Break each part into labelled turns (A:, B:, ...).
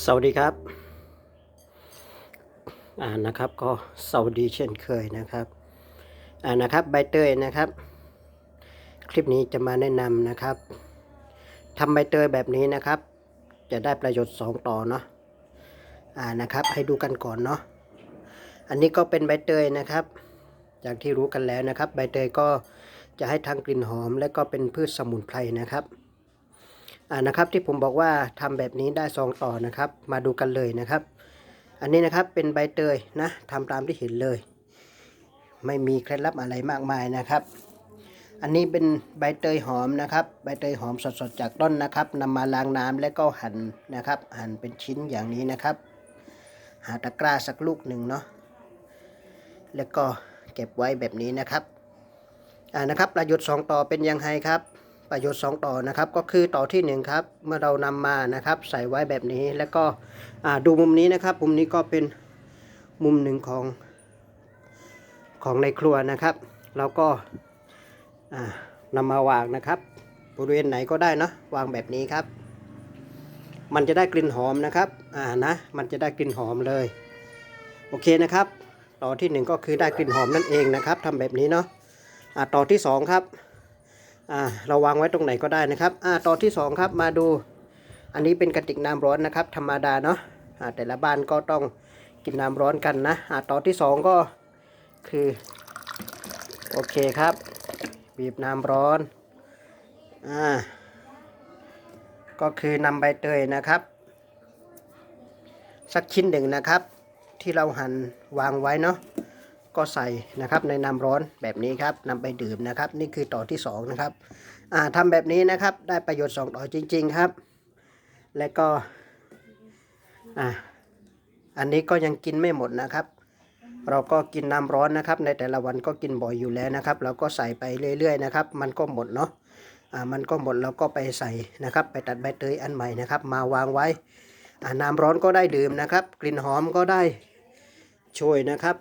A: สวัสดีครับอ่านะครับก็สวัสดีเช่นเคยนะครับอ่านะครับใบเตยนะครับ คลิปนี้จะมาแนะนำนะครับทำใบเตยแบบนี้นะครับ จะได้ประโยชน์ 2 ต่อเนาะอ่านะครับให้ดูกันก่อนเนาะอันนี้ก็เป็นใบเตยนะครับอย่างที่รู้กันแล้วนะครับ ใบเตยก็จะให้ทั้งกลิ่นหอม และก็เป็นพืชสมุนไพรนะครับ อ่านะครับที่ผมบอกว่าทำแบบนี้ได้ซองต่อนะครับ มาดูกันเลยนะครับ อันนี้นะครับเป็นใบเตยนะทำตามที่เห็นเลย ไม่มีเคล็ดลับอะไรมากมายนะครับ อันนี้เป็นใบเตยหอมนะครับ ใบเตยหอมสดๆจากต้นนะครับนำมาล้างน้ำแล้วก็หั่นนะครับ หั่นเป็นชิ้นอย่างนี้นะครับ หาตะกร้าสักลูกหนึ่งเนาะแล้วก็เก็บไว้แบบนี้นะครับอ่านะครับประโยชน์สองต่อเป็นยังไงครับ ประโยชน์ 2 ต่อนะครับ ก็คือต่อที่ 1 ครับ เมื่อเรานำมานะครับ ใส่ไว้แบบนี้แล้วก็ดูมุมนี้นะครับ มุมนี้ก็เป็นมุมหนึ่งของของในครัวนะครับเราก็อ่านำมาวางนะครับ บริเวณไหนก็ได้เนะวางแบบนี้ครับ มันจะได้กลิ่นหอมนะครับอ่านะมันจะได้กลิ่นหอมเลย โอเคนะครับ ต่อที่หนึ่งก็คือได้กลิ่นหอมนั่นเองนะครับทำแบบนี้เนาะอ่าต่อที่สองครับ อ่าเราวางไว้ตรงไหนก็ได้นะครับอ่าต่อที่สองครับมาดู อันนี้เป็นกระติกน้ำร้อนนะครับ ธรรมดาเนาะอ่าแต่ละบ้านก็ต้องกินน้ำร้อนกันนะอ่าต่อที่สองก็คือโอเคครับบีบน้ำร้อนอ่าก็คือนำใบเตยนะครับ สักชิ้นหนึ่งนะครับ ที่เราหั่นวางไว้เนาะ ก็ใส่นะครับในน้ำร้อนแบบนี้ครับนำไปดื่มนะครับ นี่คือต่อที่2นะครับอ่าทำแบบนี้นะครับได้ประโยชน์ 2 ต่อจริง ๆครับ และก็อ่าอันนี้ก็ยังกินไม่หมดนะครับ เราก็กินน้ำร้อนนะครับ ในแต่ละวันก็กินบ่อยอยู่แล้วนะครับ เราก็ใส่ไปเรื่อยๆนะครับ มันก็หมดเนาะอ่ามันก็หมดเราก็ไปใส่นะครับ ไปตัดใบเตยอันใหม่นะครับ มาวางไว้อ่าน้ำร้อนก็ได้ดื่มนะครับ กลิ่นหอมก็ได้ช่วยนะครับ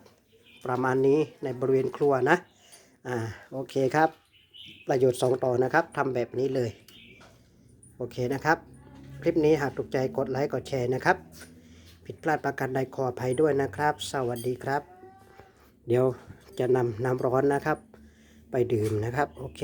A: ประมาณนี้ในบริเวณครัวนะ อ่า โอเคครับ ประโยชน์ 2 ต่อนะครับทำแบบนี้เลย โอเคนะครับ คลิปนี้หากถูกใจกดไลค์กดแชร์นะครับ ผิดพลาดประการใดขออภัยด้วยนะครับ สวัสดีครับ เดี๋ยวจะนำน้ำร้อนนะครับ ไปดื่มนะครับ โอเค